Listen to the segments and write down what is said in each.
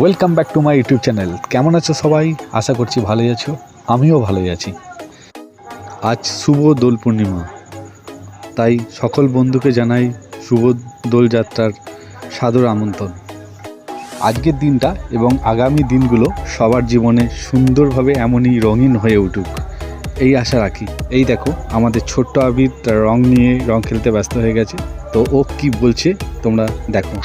Welcome back to my YouTube channel কেমন আছো সবাই? আশা করছি ভালোই আছো। আমিও ভালোই আছি। আজ শুভ দোল পূর্ণিমা। তাই সকল বন্ধুকে জানাই শুভ দোলযাত্রার সাদর আমন্ত্রণ। আজকের দিনটা এবং আগামী দিনগুলো সবার জীবনে সুন্দরভাবে এমনই রঙিন হয়ে উঠুক। এই আশা রাখি। এই দেখো, আমাদের ছোট্ট আবির রং নিয়ে রং খেলতে ব্যস্ত হয়ে গেছে। তো ও কি বলছে তোমরা দেখো।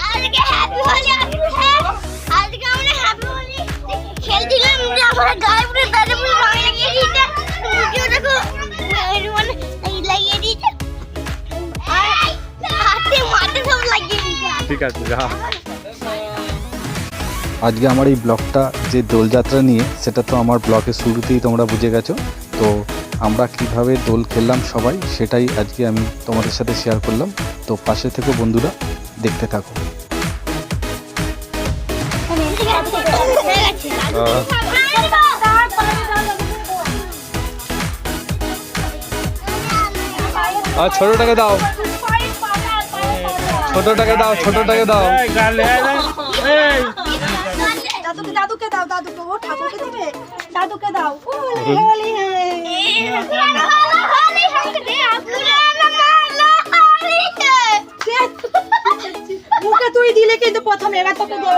আমার গায়ে পুরো দাদা পুরো রং লাগিয়ে দিয়েছে। মুখেও দেখো। মানে এই লাগিয়ে দিয়েছে। হাতে মাথা সব লাগিয়ে দিয়েছে। ঠিক আছে যা। আজকে আমার এই ব্লগটা যে দোলযাত্রা নিয়ে সেটা তো আমার ব্লগের শুরুতেই তোমরা বুঝে গেছো। তো আমরা কীভাবে দোল খেললাম সবাই সেটাই আজকে আমি তোমাদের সাথে শেয়ার করলাম। তো পাশে থেকে বন্ধুরা দেখতে থাকো। আর ছোটটাকে দাও। ছোটটাকে দাও ছোটটাকে দাও। দাদুকে দাদুকে দাও দাদুকে। ও ঠাকুরকে দিবে। দাদুকে দাও। মুখে তুই দিলে কিন্তু প্রথমে এবার তোকে দেব।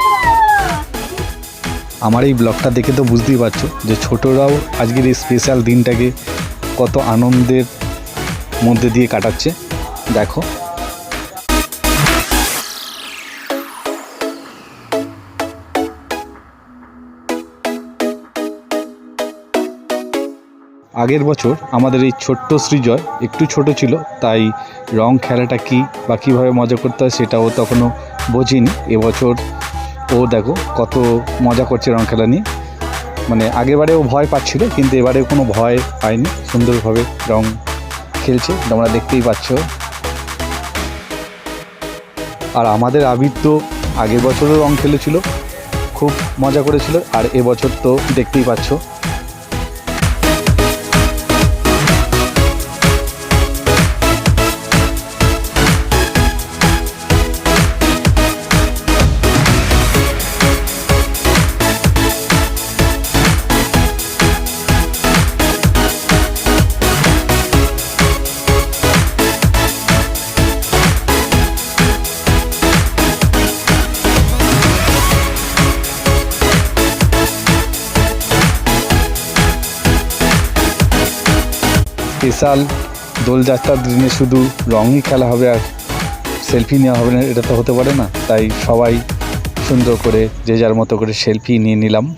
আমার এই ব্লগটা দেখে তো বুঝতেই পারছ যে ছোটরাও আজকের এই স্পেশাল দিনটাকে কত আনন্দের মধ্যে দিয়ে কাটাচ্ছে। দেখো। আগের বছর আমাদের এই ছোট্ট সৃজয় একটু ছোট ছিল, তাই রং খেলাটা কী বা কীভাবে মজা করতে হয় সেটাও তখনও বোঝিনি। এবছর ও দেখো কত মজা করছে রং খেলা নিয়ে। মানে আগেবারেও ভয় পাচ্ছিল, কিন্তু এবারেও কোনো ভয় পায়নি। সুন্দরভাবে রং খেলছে, তোমরা দেখতেই পাচ্ছ। আর আমাদের আবির তো আগের বছরও রং খেলেছিল, খুব মজা করেছিল, আর এবছর তো দেখতেই পাচ্ছ। স্পেশাল দোলযাত্রার দিনে শুধু রঙই খেলা হবে আর সেলফি নেওয়া হবে না এটা তো হতে পারে না। তাই সবাই সুন্দর করে যে যার মতো করে সেলফি নিয়ে নিলাম।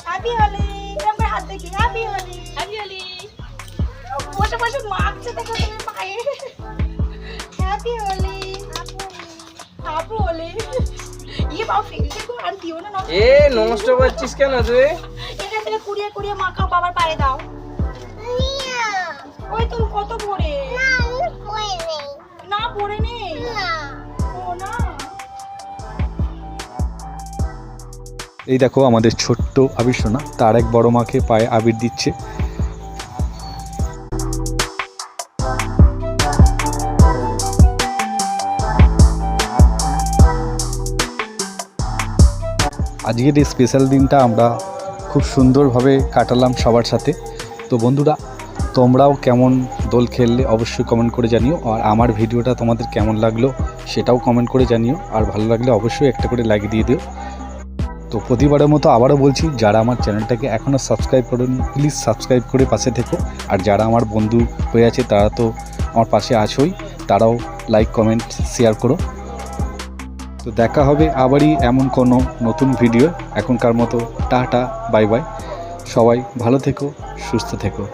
হ্যাপি হোলি এরকম করে দেখো আর দিও না নষ্ট এ নষ্ট করছিস কেন তুই? এখান থেকে কুড়িয়ে কুড়িয়ে বাবার পায়ে দাও। ওই তো কত ভরে? না পড়ে নেই। না। এই দেখো আমাদের ছোট্ট আবির সোনা তার এক বড় মাকে পায়ে আবির দিচ্ছে। আজকের এই স্পেশাল দিনটা আমরা খুব সুন্দরভাবে কাটালাম সবার সাথে। তো বন্ধুরা, তোমরাও কেমন দোল খেললে অবশ্যই কমেন্ট করে জানিও, আর আমার ভিডিওটা তোমাদের কেমন লাগল সেটাও কমেন্ট করে জানিও, আর ভালো লাগলে অবশ্যই একটা করে লাইক দিয়ে দিও। তো প্রতিবারের মতো আবারও বলছি, যারা আমার চ্যানেলটাকে এখনও সাবস্ক্রাইব করেনি প্লিজ সাবস্ক্রাইব করে পাশে থেকো। আর যারা আমার বন্ধু হয়ে আছে, তারা তো আমার পাশে আছোই, তারাও লাইক কমেন্ট শেয়ার করো। তো দেখা হবে আবারই এমন কোনো নতুন ভিডিও এখনকার মতো, টাটা বাই বাই সবাই ভালো থেকো, সুস্থ থেকো।